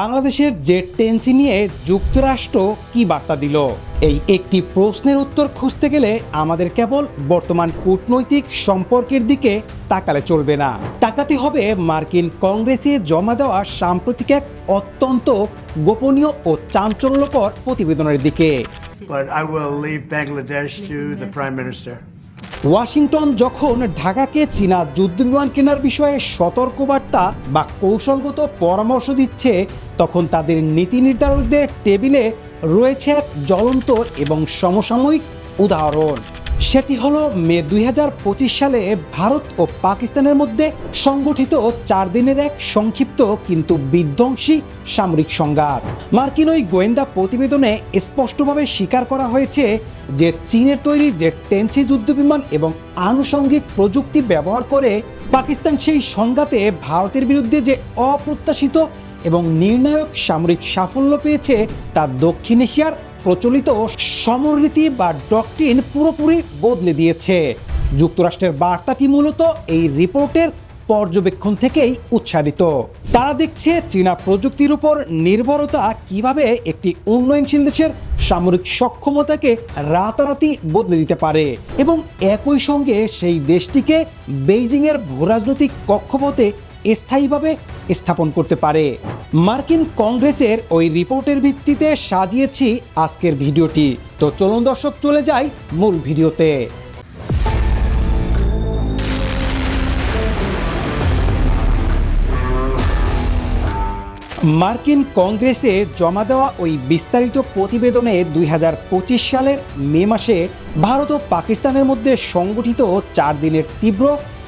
বাংলাদেশের জেট টেন্সি নিয়ে যুক্তরাষ্ট্র কি বার্তা দিল? এই একটি প্রশ্নের উত্তর খুঁজতে গেলে আমাদের কেবল বর্তমান কূটনৈতিক সম্পর্কের দিকে তাকালে চলবে না। তাকাতে হবে মার্কিন কংগ্রেসে জমা দেওয়া সাম্প্রতিক এক অত্যন্ত গোপনীয় ও চাঞ্চল্যকর প্রতিবেদনের দিকে। But I will leave Bangladesh to the Prime Minister. Washington যখন ঢাকাকে চীনা যুদ্ধ বিমান কেনার বিষয়ে সতর্কবার্তা বা কৌশলগত পরামর্শ দিচ্ছে, তখন তাদের নীতি নির্ধারকদের টেবিলে রয়েছে এক জ্বলন্ত এবং সমসাময়িক উদাহরণ। সেটি হলো মে দুই হাজার পঁচিশ সালে ভারত ও পাকিস্তানের মধ্যে সংগঠিত চার দিনের এক সংক্ষিপ্ত কিন্তু বিধ্বংসী সামরিক সংঘাত। মার্কিন ওই গোয়েন্দা প্রতিবেদনে স্পষ্টভাবে স্বীকার করা হয়েছে যে চীনের তৈরি যে টেন্সি যুদ্ধবিমান এবং আনুষঙ্গিক প্রযুক্তি ব্যবহার করে পাকিস্তান সেই সংঘাতে ভারতের বিরুদ্ধে যে অপ্রত্যাশিত এবং নির্ণায়ক সামরিক সাফল্য পেয়েছে তা দক্ষিণ এশিয়ার প্রচলিত সমরনীতি বা ডকট্রিন পুরোপুরি বদলে দিয়েছে। যুক্তরাষ্ট্রের বার্তাটি মূলত এই রিপোর্টের পর্যবেক্ষণ থেকেই উচ্চারিত তারা দেখছে চীনা প্রযুক্তির উপর নির্ভরতা কীভাবে একটি উন্নয়নশীল দেশের সামরিক সক্ষমতাকে রাতারাতি বদলে দিতে পারে এবং একই সঙ্গে সেই দেশটিকে বেইজিংয়ের ভূরাজনৈতিক কক্ষপথে স্থায়ীভাবে স্থাপন করতে পারে। মার্কিন কংগ্রেসের ওই রিপোর্টের ভিত্তিতে সাজিয়েছি আজকের ভিডিওটি। তো চলুন দর্শক, চলে যাই মূল ভিডিওতে। মার্কিন কংগ্রেসে জমা দেওয়া ওই বিস্তারিত প্রতিবেদনে দুই হাজার পঁচিশ সালের মে মাসে ভারত ও পাকিস্তানের মধ্যে সংগঠিত চার দিনের তীব্র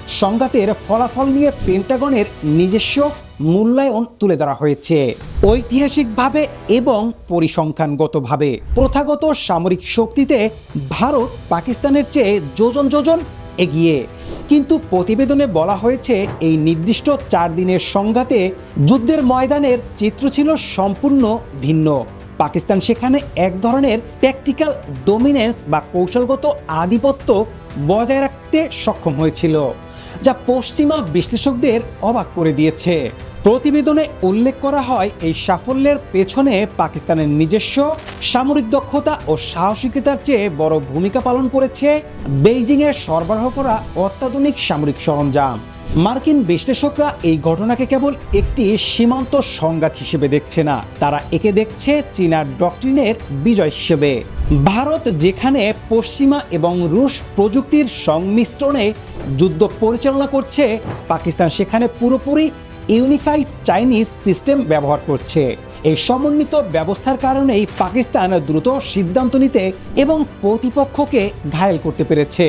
সংঘাতের ফলাফল নিয়ে পেন্টাগনের নিজস্ব মূল্যায়ন তুলে ধরা হয়েছে। ঐতিহাসিকভাবে এবং পরিসংখ্যানগতভাবে। প্রথাগত সামরিক শক্তিতে ভারত পাকিস্তানের চেয়ে যোজন যোজন এগিয়ে। কিন্তু প্রতিবেদনে বলা হয়েছে, এই নির্দিষ্ট চার দিনের সংঘাতে যুদ্ধের ময়দানের চিত্র ছিল সম্পূর্ণ ভিন্ন। পাকিস্তান সেখানে এক ধরনের ট্যাকটিক্যাল ডোমিনেন্স বা কৌশলগত আধিপত্য বজায় রাখতে সক্ষম হয়েছিল। যা পশ্চিমা বিশ্লেষকদের অবাক করে দিয়েছে। প্রতিবেদনে উল্লেখ করা হয়, এই সাফল্যের পেছনে পাকিস্তানের নিজস্ব সামরিক দক্ষতা ও সাহসিকতার চেয়ে বড় ভূমিকা পালন করেছে বেইজিংয়ে সরবরাহ করা অত্যাধুনিক সামরিক সরঞ্জাম। মার্কিন বিশ্লেষকরা এই ঘটনাকে কেবল একটি সীমান্ত সংঘাত হিসেবে দেখছে না, তারা একে দেখছে চীনার ডক্ট্রিনের বিজয় হিসেবে। ভারত যেখানে পশ্চিমা এবং রুশ প্রযুক্তির সংমিশ্রণে যুদ্ধ পরিচালনা করছে, পাকিস্তান সেখানে পুরোপুরি ইউনিফাইড চাইনিজ সিস্টেম ব্যবহার করছে। এই সমন্বিত ব্যবস্থার কারণেই পাকিস্তান দ্রুত সিদ্ধান্ত নিতে এবং প্রতিপক্ষকে ঘায়েল করতে পেরেছে।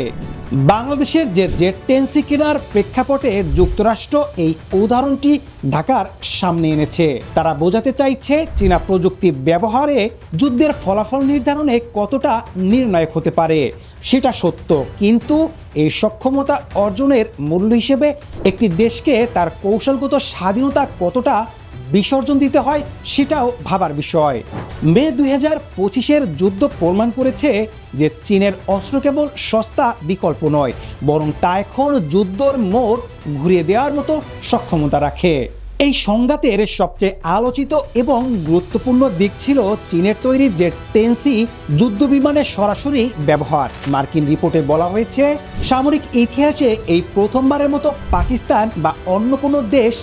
বাংলাদেশের যে জেট টেন্সি কেনার প্রেক্ষাপটে যুক্তরাষ্ট্র এই উদাহরণটি ঢাকার সামনে এনেছে। তারা বোঝাতে চাইছে, চীনা প্রযুক্তি ব্যবহারে যুদ্ধের ফলাফল নির্ধারণে কতটা নির্ণায়ক হতে পারে, সেটা সত্য। কিন্তু এই সক্ষমতা অর্জনের মূল্য হিসেবে একটি দেশকে তার কৌশলগত স্বাধীনতা কতটা বিসর্জন দিতে হয় সেটাও ভাবার বিষয়। মে দুই হাজার পঁচিশের যুদ্ধ প্রমাণ করেছে যে চীনের অস্ত্র কেবল সস্তা বিকল্প নয়, বরং তা এখন যুদ্ধর মোড় ঘুরিয়ে দেওয়ার মতো সক্ষমতা রাখে। এই সংঘাতের সবচেয়ে আলোচিত এবং গুরুত্বপূর্ণ দিক ছিল চীনের তৈরি যে টেন্সি যুদ্ধ বিমানের সরাসরি ব্যবহার। মার্কিন রিপোর্টে বলা হয়েছে, সামরিক ইতিহাসে এই প্রথমবারের মতো পাকিস্তান বা অন্য কোনো দেশ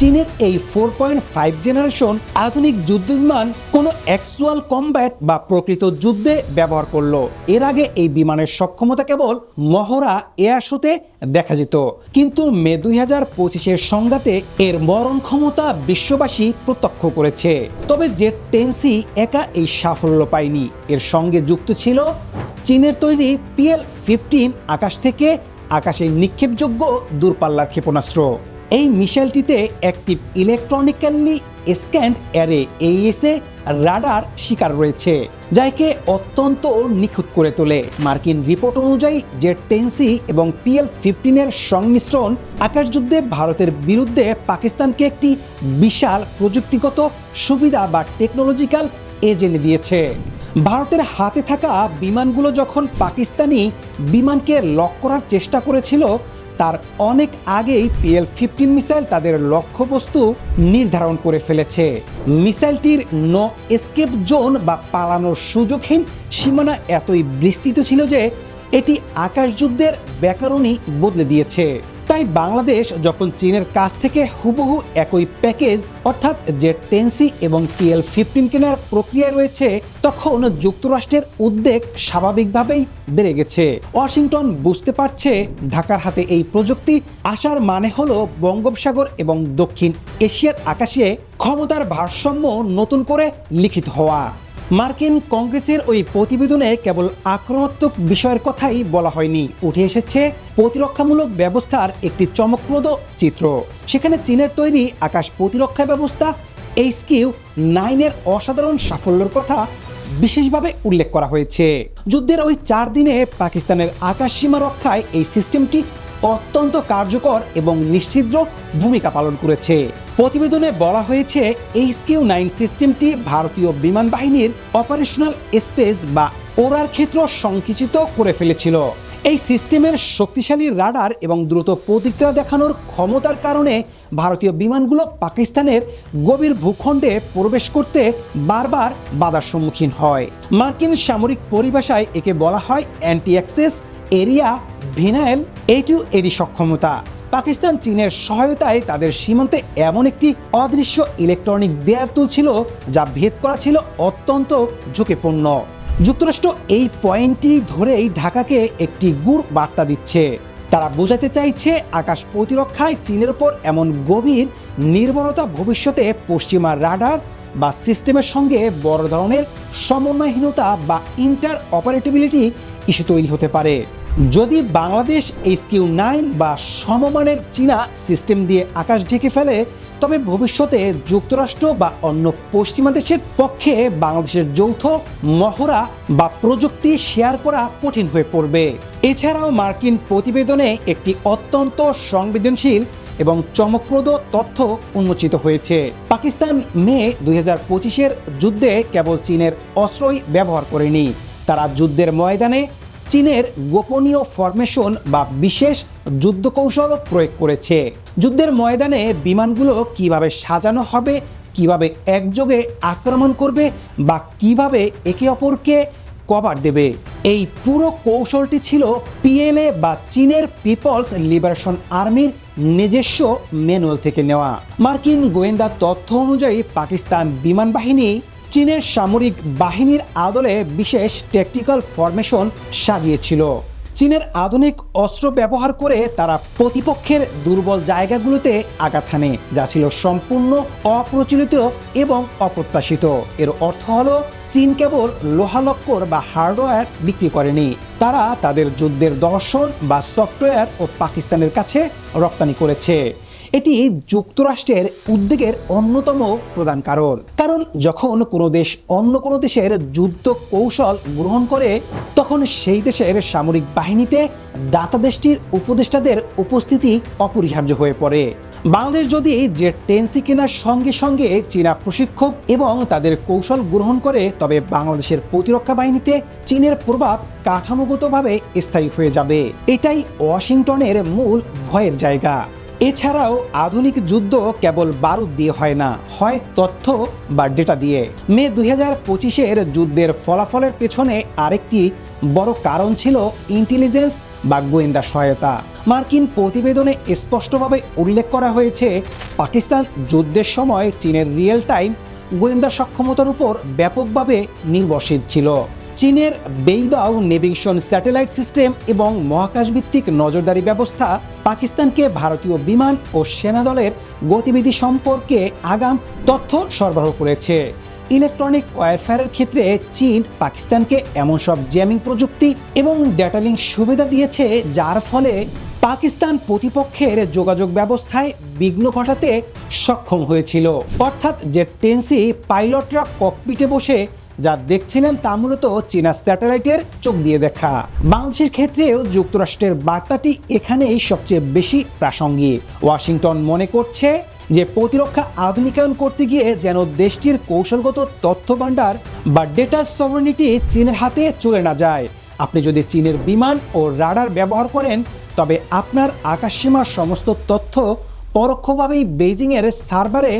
চীনের এই ফোর পয়েন্ট ফাইভ জেনারেশন আধুনিক যুদ্ধবিমান কোনো অ্যাকচুয়াল কম্ব্যাট বা প্রকৃত যুদ্ধে ব্যবহার করল। এর আগে এই বিমানের সক্ষমতা কেবল মহড়া এয়ার শোতে দেখা যেত। কিন্তু মে দুই হাজার পঁচিশের সংঘাতে এর মরণ ক্ষমতা বিশ্ববাসী প্রত্যক্ষ করেছে। তবে জেট টেন্সি একা এই সাফল্য পায়নি। এর সঙ্গে যুক্ত ছিল চীনের তৈরি পিএল ফিফটিন আকাশ থেকে আকাশে নিক্ষেপযোগ্য দূরপাল্লার ক্ষেপণাস্ত্র। এই মিসাইলটিতে একটি electronically scanned array AESA radar শিকার রয়েছে যা একে অত্যন্ত নিখুঁত করে তোলে। মার্কিন রিপোর্ট অনুযায়ী যে টেন্সি এবং পিএল ফিফটিনের সংমিশ্রণ আকাশযুদ্ধে ভারতের বিরুদ্ধে পাকিস্তানকে একটি বিশাল প্রযুক্তিগত সুবিধা বা টেকনোলজিক্যাল এজ এনে দিয়েছে। ভারতের হাতে থাকা বিমানগুলো যখন পাকিস্তানি বিমানকে লক করার চেষ্টা করেছিল তার অনেক আগেই পিএল ফিফটিন মিসাইল তাদের লক্ষ্যবস্তু নির্ধারণ করে ফেলেছে। মিসাইলটির নো এস্কেপ জোন বা পালানোর সুযোগহীন সীমানা এতই বিস্তৃত ছিল যে এটি আকাশযুদ্ধের ব্যাকরণই বদলে দিয়েছে। তাই বাংলাদেশ যখন চীনের কাছ থেকে হুবহু একই প্যাকেজ, অর্থাৎ যে টেন্সি এবং টিএল ফিফটিন কেনার প্রক্রিয়া রয়েছে, তখন যুক্তরাষ্ট্রের উদ্বেগ স্বাভাবিকভাবেই বেড়ে গেছে। ওয়াশিংটন বুঝতে পারছে ঢাকার হাতে এই প্রযুক্তি, আসার মানে হলো বঙ্গোপসাগর এবং দক্ষিণ এশিয়ার আকাশে ক্ষমতার ভারসাম্য নতুন করে লিখিত হওয়া। মার্কিন কংগ্রেসের ওই প্রতিবেদনে কেবল আক্রমণাত্মক বিষয়ের কথাই বলা হয়নি। উঠে এসেছে প্রতিরক্ষামূলক ব্যবস্থার একটি চমকপ্রদ চিত্র। সেখানে চীনের তৈরি আকাশ প্রতিরক্ষা ব্যবস্থা এইচ কিউ নাইনের অসাধারণ সাফল্যের কথা বিশেষভাবে উল্লেখ করা হয়েছে। যুদ্ধের ওই চার দিনে পাকিস্তানের আকাশ সীমা রক্ষায় এই সিস্টেমটি অত্যন্ত কার্যকর এবং নিশ্চিদ্র ভূমিকা পালন করেছে। প্রতিবেদনে বলা হয়েছে এইচ কিউ নাইন সিস্টেমটি ভারতীয় বিমান বাহিনীর অপারেশনাল স্পেস বা ওরার ক্ষেত্র সংকুচিত করে ফেলেছিল। এই সিস্টেমের শক্তিশালী রাডার এবং দ্রুত প্রতিক্রিয়া দেখানোর ক্ষমতার কারণে ভারতীয় বিমানগুলো পাকিস্তানের গভীর ভূখণ্ডে প্রবেশ করতে বারবার বাধার সম্মুখীন হয়। মার্কিন সামরিক পরিভাষায় একে বলা হয় অ্যান্টি অ্যাক্সেস এরিয়া ভিনাইল এটু এরই সক্ষমতা। পাকিস্তান, চীনের সহায়তায় তাদের সীমান্তে এমন একটি অদৃশ্য ইলেকট্রনিক দেয়ার তুলছিল যা ভেদ করা ছিল অত্যন্ত ঝুঁকিপূর্ণ। যুক্তরাষ্ট্র এই পয়েন্টটি ধরেই ঢাকাকে একটি গুড় বার্তা দিচ্ছে। তারা বোঝাতে চাইছে, আকাশ প্রতিরক্ষায় চীনের উপর এমন গভীর নির্ভরতা ভবিষ্যতে পশ্চিমা রাডার বা সিস্টেমের সঙ্গে বড় ধরনের সমন্বয়হীনতা বা ইন্টার অপারেটিবিলিটি ইস্যু তৈরি হতে পারে। যদি বাংলাদেশ এইচ কিউ নাইন বা সমমানের চীনা সিস্টেম দিয়ে আকাশ ঢেকে ফেলে, তবে ভবিষ্যতে যুক্তরাষ্ট্র বা অন্য পশ্চিমা দেশের পক্ষে বাংলাদেশের যৌথ মহড়া বা প্রযুক্তি শেয়ার করা কঠিন হয়ে পড়বে। এছাড়াও মার্কিন প্রতিবেদনে একটি অত্যন্ত সংবেদনশীল এবং চমকপ্রদ তথ্য উন্মোচিত হয়েছে। পাকিস্তান মে দুই হাজার যুদ্ধে কেবল চীনের অস্ত্রই ব্যবহার করেনি, তারা যুদ্ধের ময়দানে চীনের গোপনীয় ফরমেশন বা বিশেষ যুদ্ধ কৌশল প্রয়োগ করেছে। যুদ্ধের ময়দানে বিমানগুলো কীভাবে সাজানো হবে, কীভাবে একযোগে আক্রমণ করবে বা কীভাবে একে অপরকে কভার দেবে? এই পুরো কৌশলটি ছিল পিএলএ বা চীনের পিপলস লিবারেশন আর্মির নিজস্ব ম্যানুয়াল থেকে নেওয়া। মার্কিন গোয়েন্দা তথ্য অনুযায়ী পাকিস্তান বিমান বাহিনী চীনের সামরিক বাহিনীর আদলে বিশেষ ট্যাকটিক্যাল ফরমেশন সাজিয়েছিল। চীনের আধুনিক অস্ত্র ব্যবহার করে তারা প্রতিপক্ষের দুর্বল জায়গাগুলোতে আঘাত হানে, যা ছিল সম্পূর্ণ অপ্রচলিত এবং অপ্রত্যাশিত। এর অর্থ হলো, চীন কেবল লোহালক্কর বা হার্ডওয়্যার বিক্রি করেনি, তারা তাদের যুদ্ধের দর্শন বা সফটওয়্যার ও পাকিস্তানের কাছে রপ্তানি করেছে। এটি যুক্তরাষ্ট্রের উদ্বেগের অন্যতম প্রধান কারণ। কারণ যখন কোনো দেশ অন্য কোনো দেশের যুদ্ধ কৌশল গ্রহণ করে, তখন সেই দেশের সামরিক বাহিনীতে দাতা দেশটির উপদেষ্টাদের উপস্থিতি অপরিহার্য হয়ে পড়ে। বাংলাদেশ যদি যে টেন্সি কেনার সঙ্গে সঙ্গে চীনা প্রশিক্ষক এবং তাদের কৌশল গ্রহণ করে, তবে বাংলাদেশের প্রতিরক্ষা বাহিনীতে চীনের প্রভাব কাঠামোগতভাবে স্থায়ী হয়ে যাবে। এটাই ওয়াশিংটনের মূল ভয়ের জায়গা। এছাড়াও আধুনিক যুদ্ধ কেবল বারুদ দিয়ে হয় না, হয় তথ্য বা ডেটা দিয়ে। মে দুই হাজার পঁচিশের যুদ্ধের ফলাফলের পেছনে আরেকটি বড় কারণ ছিল ইন্টেলিজেন্স বা গোয়েন্দা সহায়তা। মার্কিন প্রতিবেদনে স্পষ্টভাবে উল্লেখ করা হয়েছে, পাকিস্তান যুদ্ধের সময় চীনের রিয়েল টাইম গোয়েন্দা সক্ষমতার উপর ব্যাপকভাবে নির্ভরশীল ছিল। চীনের বেইদাও নেভিগেশন স্যাটেলাইট সিস্টেম এবং মহাকাশভিত্তিক নজরদারি ব্যবস্থা পাকিস্তানকে ভারতীয় বিমান ও সেনাদলের গতিবিধি সম্পর্কে আগাম তথ্য সরবরাহ করেছে। ইলেকট্রনিক ওয়ারফেয়ারের ক্ষেত্রে চীন পাকিস্তানকে এমন সব জ্যামিং প্রযুক্তি এবং ডেটালিং সুবিধা দিয়েছে, যার ফলে পাকিস্তান প্রতিপক্ষের যোগাযোগ ব্যবস্থায় বিঘ্ন ঘটাতে সক্ষম হয়েছিল। অর্থাৎ যে টেন্সি পাইলটরা ককপিটে বসে যা দেখছিলেন তা মূলত চীনা স্যাটেলাইটের চোখ দিয়ে দেখা। বাংলাদেশের ক্ষেত্রেও যুক্তরাষ্ট্রের বার্তাটি এখানেই সবচেয়ে বেশি প্রাসঙ্গিক। ওয়াশিংটন মনে করছে যে প্রতিরক্ষা আধুনিকায়ন করতে গিয়ে যেন দেশটির কৌশলগত তথ্য ভাণ্ডার বা ডেটা সভারেনিটি চীনের হাতে চলে না যায়। আপনি যদি চীনের বিমান ও রাডার ব্যবহার করেন, তবে আপনার আকাশসীমার সমস্ত তথ্য পরোক্ষভাবেই বেইজিংয়ের সার্ভারে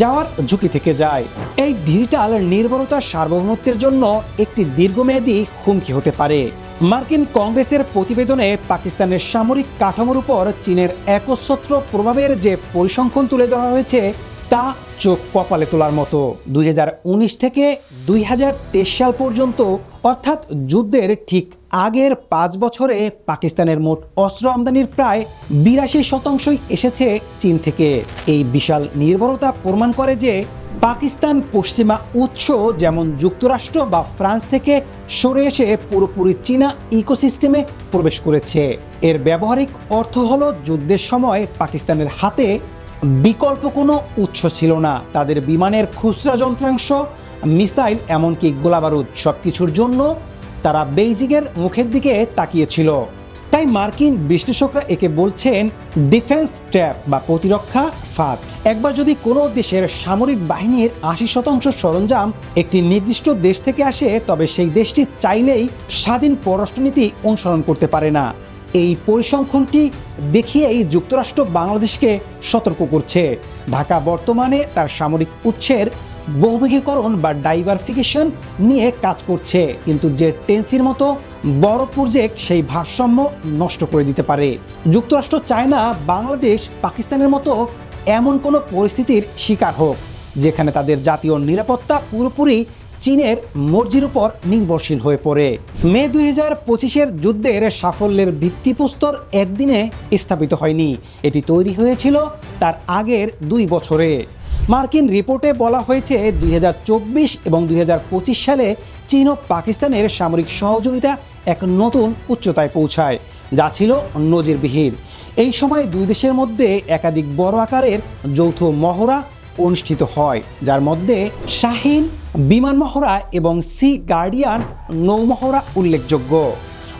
যাওয়ার ঝুঁকি থেকে যায়। এই ডিজিটাল নির্ভরতার সার্বভৌমত্বের জন্য একটি দীর্ঘমেয়াদী হুমকি হতে পারে। মার্কিন কংগ্রেসের প্রতিবেদনে পাকিস্তানের সামরিক কাঠামোর উপর চীনের একচ্ছত্র প্রভাবের যে পরিসংখ্যান তুলে ধরা হয়েছে, তা চোখ কপালে তোলার মতো। দুই হাজার উনিশ থেকে দুই হাজার তেইশ সাল পর্যন্ত অর্থাৎ যুদ্ধের ঠিক আগের পাঁচ বছরে পাকিস্তানের মোট অস্ত্র আমদানির প্রায় বিরাশি শতাংশই এসেছে চীন থেকে। এই বিশাল নির্ভরতা প্রমাণ করে যে পাকিস্তান পশ্চিমা উৎস যেমন যুক্তরাষ্ট্র বা ফ্রান্স থেকে সরে এসে পুরোপুরি চীনা ইকোসিস্টেমে প্রবেশ করেছে। এর ব্যবহারিক অর্থ হলো যুদ্ধের সময় পাকিস্তানের হাতে বিকল্প কোনো উৎস ছিল না। তাদের বিমানের খুচরা যন্ত্রাংশ, মিসাইল, এমনকি গোলাবারুদ সব কিছুর জন্য তারা বেইজিংয়ের মুখের দিকে তাকিয়েছিল। তাই মার্কিন বিশ্লেষকরা একে বলছেন ডিফেন্স ট্র্যাপ বা প্রতিরক্ষা ফাঁদ। একবার যদি কোনো দেশের সামরিক বাহিনীর আশি শতাংশ সরঞ্জাম একটি নির্দিষ্ট দেশ থেকে আসে, তবে সেই দেশটি চাইলেই স্বাধীন পররাষ্ট্রনীতি অনুসরণ করতে পারে না। এই পরিসংখ্যানটি দেখিয়েই যুক্তরাষ্ট্র বাংলাদেশকে সতর্ক করছে। ঢাকা বর্তমানে তার সামরিক উৎসের বহুমুখীকরণ বা ডাইভারফিকেশন নিয়ে কাজ করছে। কিন্তু যে টেন্সির মতো বড় প্রজেক্ট সেই ভারসাম্য নষ্ট করে দিতে পারে। যুক্তরাষ্ট্র চায় না বাংলাদেশ, পাকিস্তানের মতো এমন কোনো পরিস্থিতির শিকার হোক, যেখানে তাদের জাতীয় নিরাপত্তা পুরোপুরি চীনের মর্জির উপর নির্ভরশীল হয়ে পড়ে। মে দুই হাজার পঁচিশের যুদ্ধের সাফল্যের ভিত্তিপ্রস্তর একদিনে স্থাপিত হয়নি। এটি তৈরি হয়েছিল তার আগের দুই বছরে। মার্কিন রিপোর্টে বলা হয়েছে দুই হাজার চব্বিশ এবং দুই হাজার পঁচিশ সালে চীন ও পাকিস্তানের সামরিক সহযোগিতা এক নতুন উচ্চতায় পৌঁছায়, যা ছিল নজিরবিহীন। এই সময় দুই দেশের মধ্যে একাধিক বড় আকারের যৌথ মহড়া অনুষ্ঠিত হয়, যার মধ্যে শাহিন বিমান মহড়া এবং সি গার্ডিয়ান নৌমহড়া উল্লেখযোগ্য।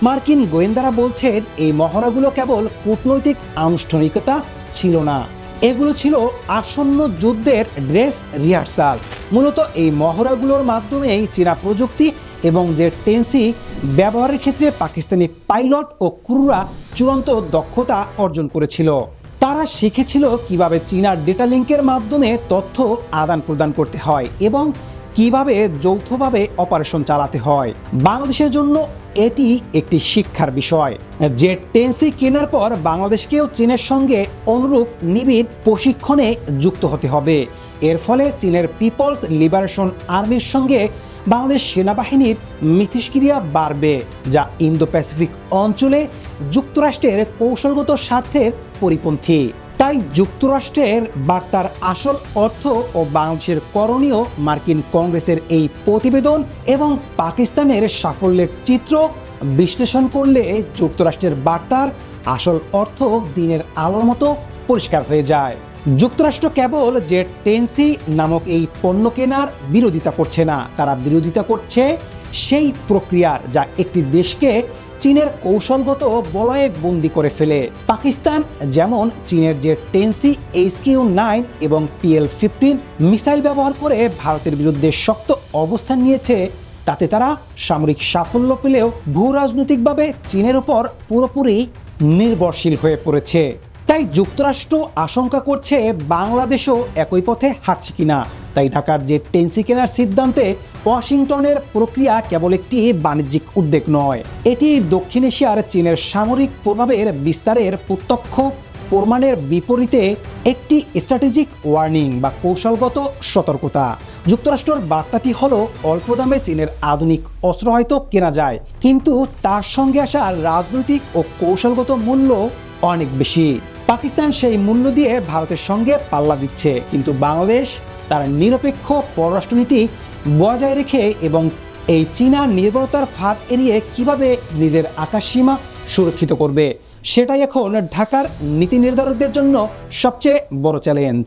মার্কিন গোয়েন্দারা বলছেন, এই মহড়াগুলো কেবল কূটনৈতিক আনুষ্ঠানিকতা ছিল না এগুলো ছিল আসন্ন যুদ্ধের ড্রেস রিহার্সাল। মূলত এই মহড়াগুলোর মাধ্যমেই চীনা প্রযুক্তি এবং যে টেন্সি ব্যবহারের ক্ষেত্রে পাকিস্তানি পাইলট ও ক্রুরা চূড়ান্ত দক্ষতা অর্জন করেছিল। তারা শিখেছিল কীভাবে চীনা ডেটা লিঙ্কের মাধ্যমে তথ্য আদান প্রদান করতে হয় এবং কীভাবে যৌথভাবে অপারেশন চালাতে হয়? বাংলাদেশের জন্য এটি একটি শিক্ষার বিষয়। যে টেন্সি কেনার পর বাংলাদেশকেও চীনের সঙ্গে অনুরূপ নিবিড় প্রশিক্ষণে যুক্ত হতে হবে। এর ফলে চীনের পিপলস লিবারেশন আর্মির সঙ্গে বাংলাদেশ সেনাবাহিনীর মিথস্ক্রিয়া বাড়বে, যা ইন্দো প্যাসিফিক অঞ্চলে যুক্তরাষ্ট্রের কৌশলগত স্বার্থের পরিপন্থী। তাই যুক্তরাষ্ট্রের বার্তার আসল অর্থ ও বাংলাদেশের করণীয় মার্কিন কংগ্রেসের এই প্রতিবেদন এবং পাকিস্তানের সাফল্যের চিত্র বিশ্লেষণ করলে যুক্তরাষ্ট্রের বার্তার আসল অর্থ দিনের আলোর মতো পরিষ্কার হয়ে যায়। যুক্তরাষ্ট্র কেবল যে টেন্সি নামক এই পণ্য কেনার বিরোধিতা করছে না, তারা বিরোধিতা করছে সেই প্রক্রিয়ার যা একটি দেশকে চীনের কৌশলগত বলয়ে বন্দি করে ফেলে। পাকিস্তান যেমন চীনের যে টেন্সি এইচ কিউ নাইন এবং পিএল ফিফটিন মিসাইল ব্যবহার করে ভারতের বিরুদ্ধে শক্ত অবস্থান নিয়েছে, তাতে তারা সামরিক সাফল্য পেলেও ভূ রাজনৈতিকভাবে চীনের উপর পুরোপুরি নির্ভরশীল হয়ে পড়েছে। তাই যুক্তরাষ্ট্র আশঙ্কা করছে বাংলাদেশও একই পথে হাঁটছে কিনা। তাই ঢাকার যে টেন্সি কেনার সিদ্ধান্তে ওয়াশিংটনের প্রক্রিয়া কেবল একটি বাণিজ্যিক উদ্বেগ নয়, এটি দক্ষিণ এশিয়ার চীনের সামরিক প্রভাবের বিস্তারের প্রত্যক্ষ প্রমাণের বিপরীতে একটি স্ট্র্যাটেজিক ওয়ার্নিং বা কৌশলগত সতর্কতা। যুক্তরাষ্ট্রের বার্তাটি হলো, অল্প দামে চীনের আধুনিক অস্ত্র হয়তো কেনা যায়, কিন্তু তার সঙ্গে আসা রাজনৈতিক ও কৌশলগত মূল্য অনেক বেশি। পাকিস্তান সেই মূল্য দিয়ে ভারতের সঙ্গে পাল্লা দিচ্ছে, কিন্তু বাংলাদেশ তার নিরপেক্ষ পররাষ্ট্রনীতি বজায় রেখে এবং এই চীনা নির্ভরতার ফাঁদ এড়িয়ে কীভাবে নিজের আকাশসীমা সুরক্ষিত করবে? সেটাই এখন ঢাকার নীতি নির্ধারকদের জন্য সবচেয়ে বড় চ্যালেঞ্জ